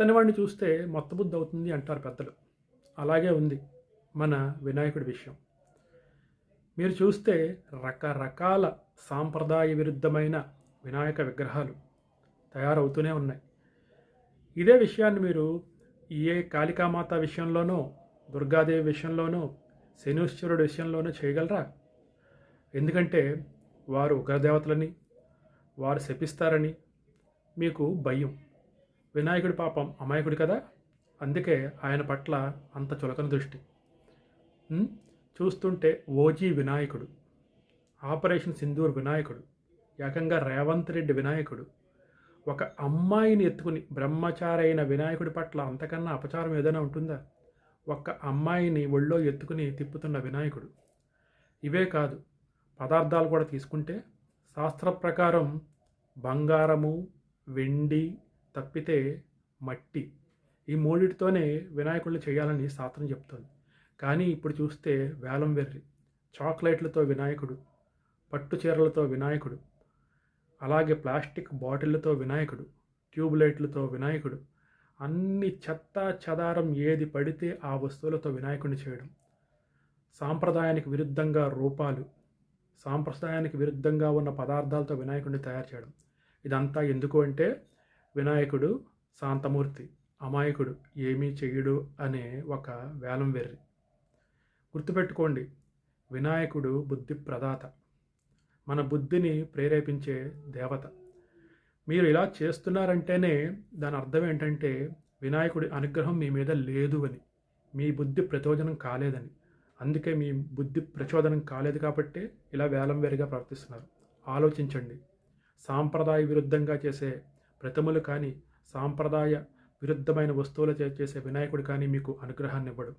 మెత్తని వాడిని చూస్తే మొత్తబుద్ధి అవుతుంది అంటారు పెద్దలు. అలాగే ఉంది మన వినాయకుడి విషయం. మీరు చూస్తే రకరకాల సాంప్రదాయ విరుద్ధమైన వినాయక విగ్రహాలు తయారవుతూనే ఉన్నాయి. ఇదే విషయాన్ని మీరు ఏ కాళికామాత విషయంలోనో దుర్గాదేవి విషయంలోనో శనీశ్వరుడు విషయంలోనూ చేయగలరా? ఎందుకంటే వారు ఉగ్రదేవతలని వారు శపిస్తారని మీకు భయం. వినాయకుడి పాపం అమాయకుడు కదా? అందుకే ఆయన పట్ల అంత చులకన దృష్టి. చూస్తుంటే ఓజీ వినాయకుడు ఆపరేషన్ సింధూర్ వినాయకుడు ఏకంగా రేవంత్ రెడ్డి వినాయకుడు ఒక అమ్మాయిని ఎత్తుకుని బ్రహ్మచారి అయిన వినాయకుడి పట్ల అంతకన్నా అపచారం ఏదైనా ఉంటుందా? ఒక్క అమ్మాయిని ఒళ్ళో ఎత్తుకుని తిప్పుతున్న వినాయకుడు. ఇవే కాదు పదార్థాలు కూడా తీసుకుంటే శాస్త్ర ప్రకారం బంగారము వెండి తప్పితే మట్టి. ఈ మూడిటితోనే వినాయకుడిని చేయాలని శాస్త్రం చెప్తుంది. కానీ ఇప్పుడు చూస్తే వేలం వెర్రి చాక్లెట్లతో వినాయకుడు పట్టు చీరలతో వినాయకుడు అలాగే ప్లాస్టిక్ బాటిళ్ళతో వినాయకుడు ట్యూబ్లైట్లతో వినాయకుడు అన్ని చెత్త చెదారం ఏది పడితే ఆ వస్తువులతో వినాయకుడిని చేయడం. సాంప్రదాయానికి విరుద్ధంగా రూపాలు సాంప్రదాయానికి విరుద్ధంగా ఉన్న పదార్థాలతో వినాయకుడిని తయారు చేయడం. ఇదంతా ఎందుకు అంటే వినాయకుడు శాంతమూర్తి అమాయకుడు ఏమీ చెయ్యడు అనే ఒక వేలం వెర్రి. గుర్తుపెట్టుకోండి వినాయకుడు బుద్ధి ప్రదాత. మన బుద్ధిని ప్రేరేపించే దేవత. మీరు ఇలా చేస్తున్నారంటేనే దాని అర్థం ఏంటంటే వినాయకుడి అనుగ్రహం మీ మీద లేదు అని. మీ బుద్ధి ప్రచోదనం కాలేదని. అందుకే మీ బుద్ధి ప్రచోదనం కాలేదు కాబట్టి ఇలా వేలం వేరుగా ప్రవర్తిస్తున్నారు. ఆలోచించండి. సాంప్రదాయ విరుద్ధంగా చేసే ప్రతిమలు కానీ సాంప్రదాయ విరుద్ధమైన వస్తువులు చే- చేసే వినాయకుడు కానీ మీకు అనుగ్రహాన్ని ఇవ్వడు.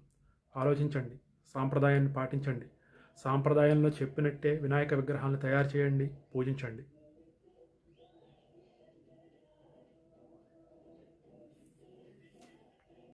ఆలోచించండి సాంప్రదాయాన్ని పాటించండి. సాంప్రదాయంలో చెప్పినట్టే వినాయక విగ్రహాలను తయారు చేయండి పూజించండి.